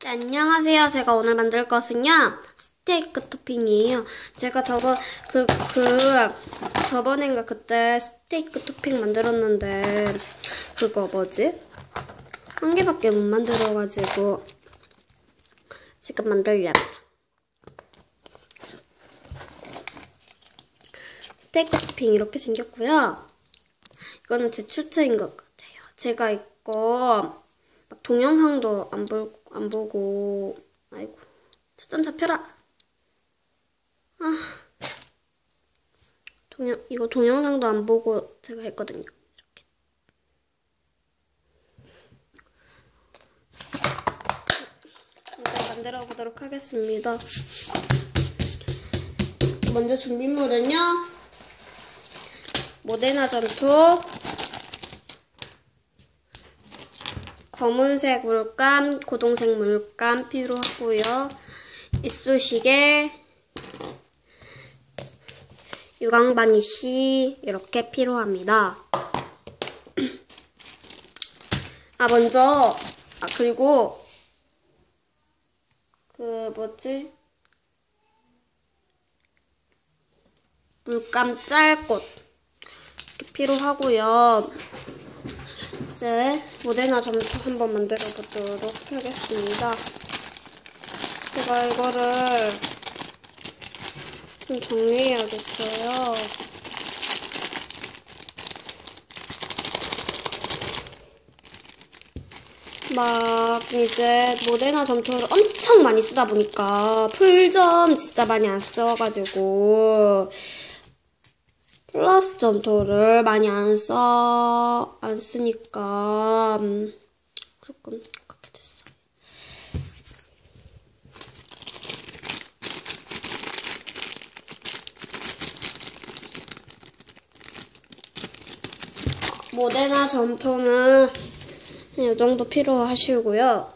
네, 안녕하세요. 제가 오늘 만들 것은요. 스테이크 토핑이에요. 제가 저번, 그, 그, 저번엔가 그때 스테이크 토핑 만들었는데, 그거 뭐지? 한 개밖에 못 만들어가지고, 지금 만들려고. 스테이크 토핑 이렇게 생겼고요. 이거는 제 추천인 것 같아요. 제가 이거 막 동영상도 안, 볼, 안 보고 아이고 초점 잡혀라. 아 동영 이거 동영상도 안 보고 제가 했거든요. 이렇게. 일단 만들어 보도록 하겠습니다. 먼저 준비물은요. 모데나 점토, 검은색 물감, 고동색 물감 필요하고요. 이쑤시개, 유광 바니쉬 이렇게 필요합니다. 아 먼저 아 그리고 그 뭐지 물감 짤꽃 이렇게 필요하고요. 이제 모데나 점토 한번 만들어 보도록 하겠습니다. 제가 이거를 좀 정리해야겠어요. 막 이제 모데나 점토를 엄청 많이 쓰다 보니까 풀점 진짜 많이 안 써가지고 플러스 점토를 많이 안 써, 안 쓰니까, 음, 조금 그렇게 됐어요. 모데나 점토는 이 정도 필요하시고요.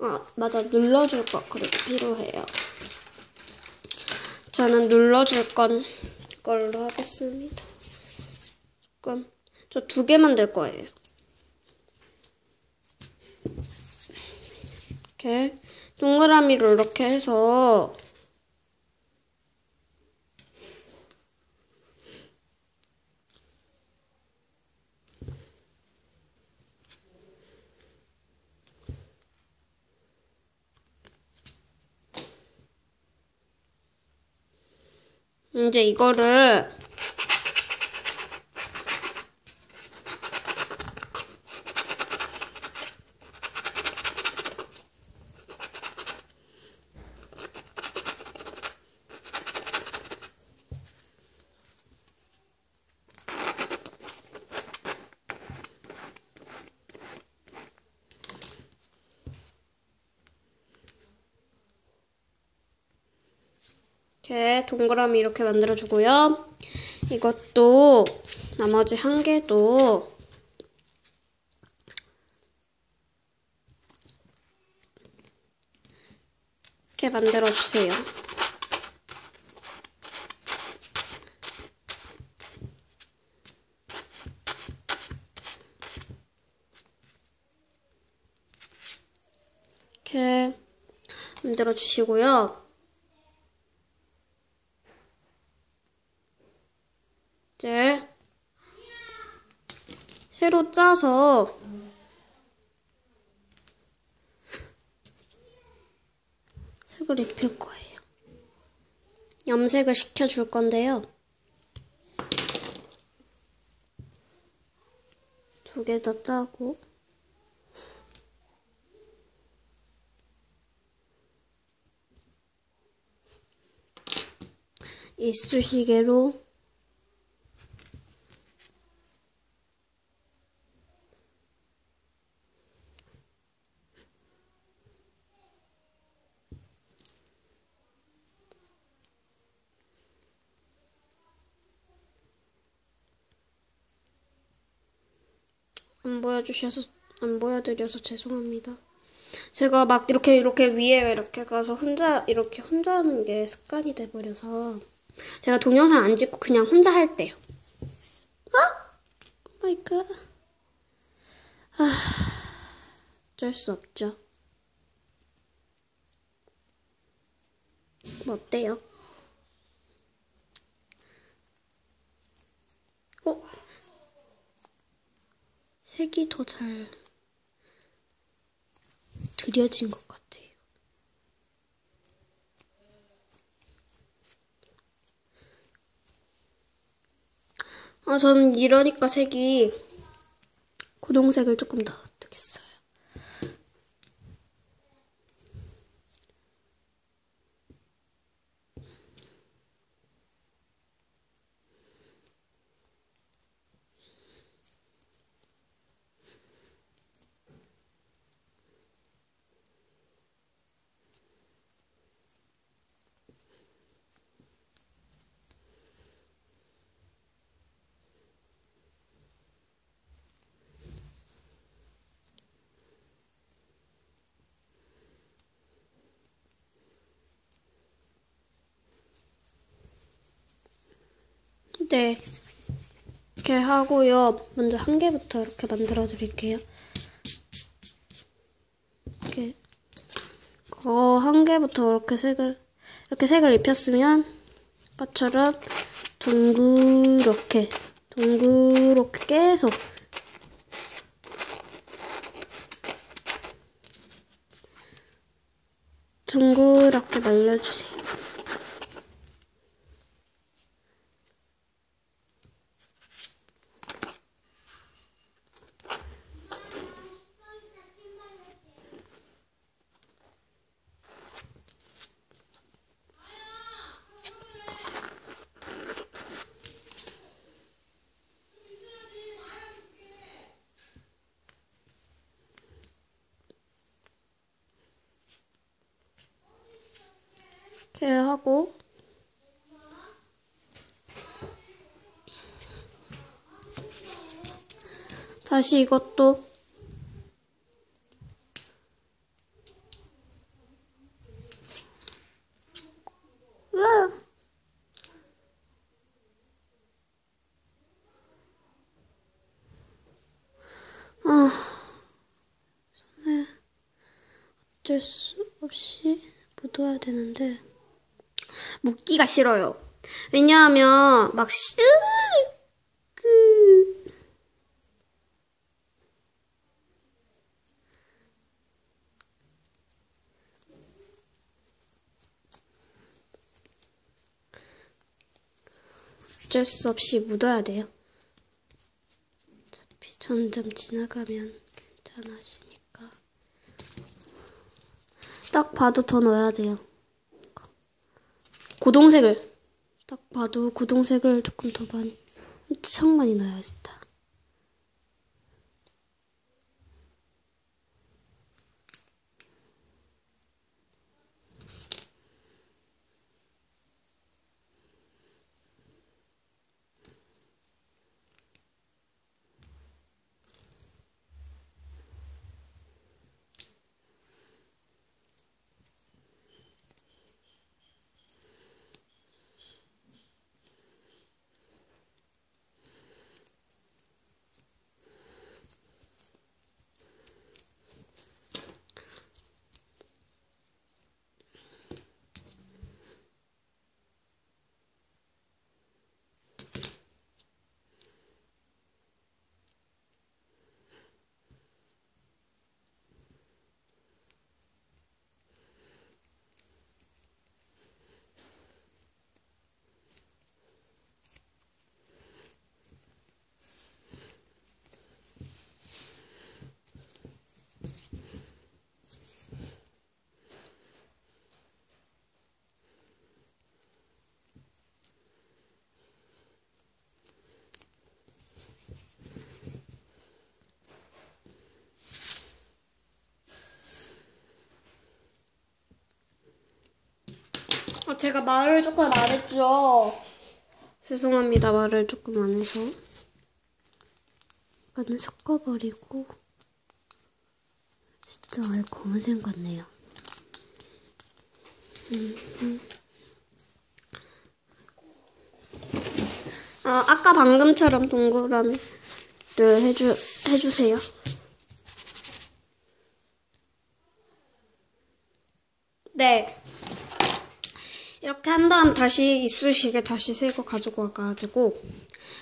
아, 맞아. 눌러줄 거 그래도 필요해요. 저는 눌러줄 건 걸로 하겠습니다. 조금 저 두 개 만들 거예요. 이렇게 동그라미로 이렇게 해서 이제 이거를 이렇게 동그라미 이렇게 만들어주고요. 이것도 나머지 한 개도 이렇게 만들어주세요. 이렇게 만들어주시고요. 이제 새로 짜서 색을 입힐 거예요. 염색을 시켜줄 건데요. 두 개 다 짜고 이쑤시개로 안 보여주셔서 안 보여드려서 죄송합니다. 제가 막 이렇게 이렇게 위에 이렇게 가서 혼자 이렇게 혼자 하는 게 습관이 돼 버려서 제가 동영상 안 찍고 그냥 혼자 할 때요. 어? 마이 갓. 아. 어쩔 수 없죠. 뭐 어때요? 어? 색이 더잘 드려진 것 같아요. 아, 저는 이러니까 색이 고동색을 조금 더 뜨겠어요. 네. 이렇게 하고요. 먼저 한 개부터 이렇게 만들어 드릴게요. 이렇게 그거 한 개부터 이렇게 색을 이렇게 색을 입혔으면 아까처럼 둥그렇게 둥그렇게 계속 둥그렇게 말려주세요. 하고. 다시 이것도! 아, 어쩔 수 없이 묻어야 되는데 묻기가 싫어요. 왜냐하면 막 씨, 그 어쩔 수 없이 묻어야 돼요. 어차피 점점 지나가면 괜찮아지니까. 딱 봐도 더 넣어야 돼요. 고동색을 딱 봐도 고동색을 조금 더 많이 많이 넣어야겠다. 아, 제가 말을 조금 안 했죠. 죄송합니다. 말을 조금 안 해서. 약간 섞어버리고. 진짜 아예 검은색 같네요. 음, 음. 아, 아까 방금처럼 동그라미를 해주, 해주세요. 네. 한 다음 다시 이쑤시개 다시 새 거 가지고 와가지고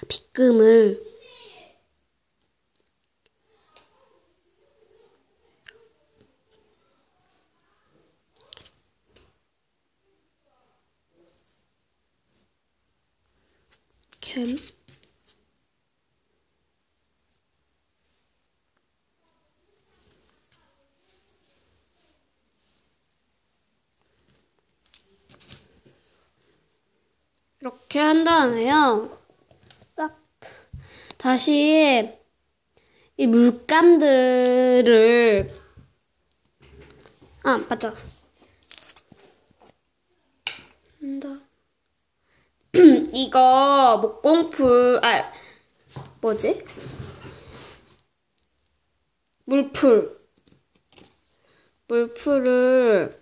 빗금을 캠 이렇게 한 다음에요. 딱 다시 이 물감들을 아 맞아. 한다. 이거 목공풀 아 뭐지? 물풀 물풀을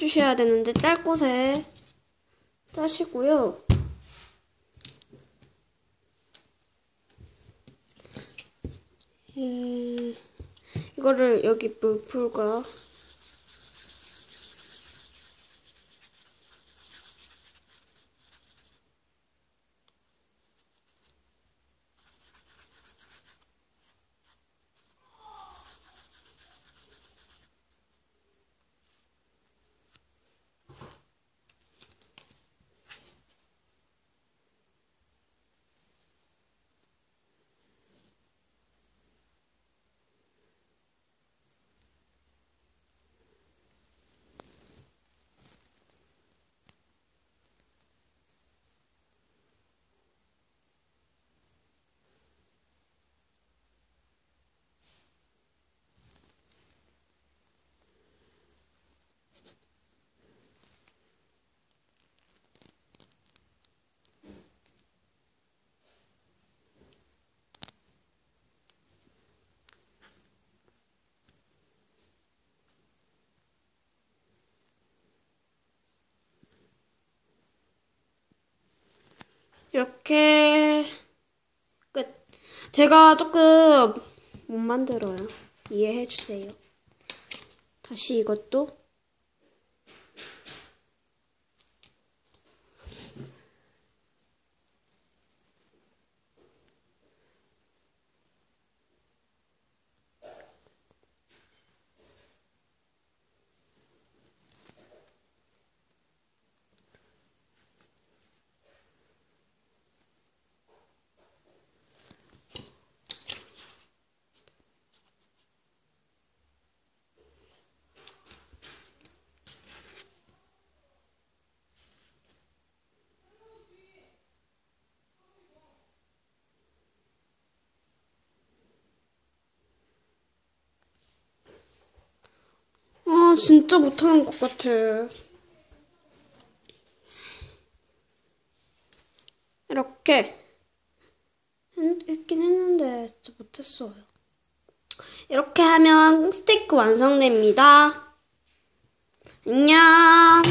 주셔야 되는데 짤 곳에 짜시고요. 예, 이거를 여기 물풀과 이렇게 끝. 제가 조금 못 만들어요. 이해해 주세요. 다시 이것도 아 진짜 못하는 것 같아. 이렇게 했- 했긴 했는데 진짜 못했어요. 이렇게 하면 스티커 완성됩니다. 안녕.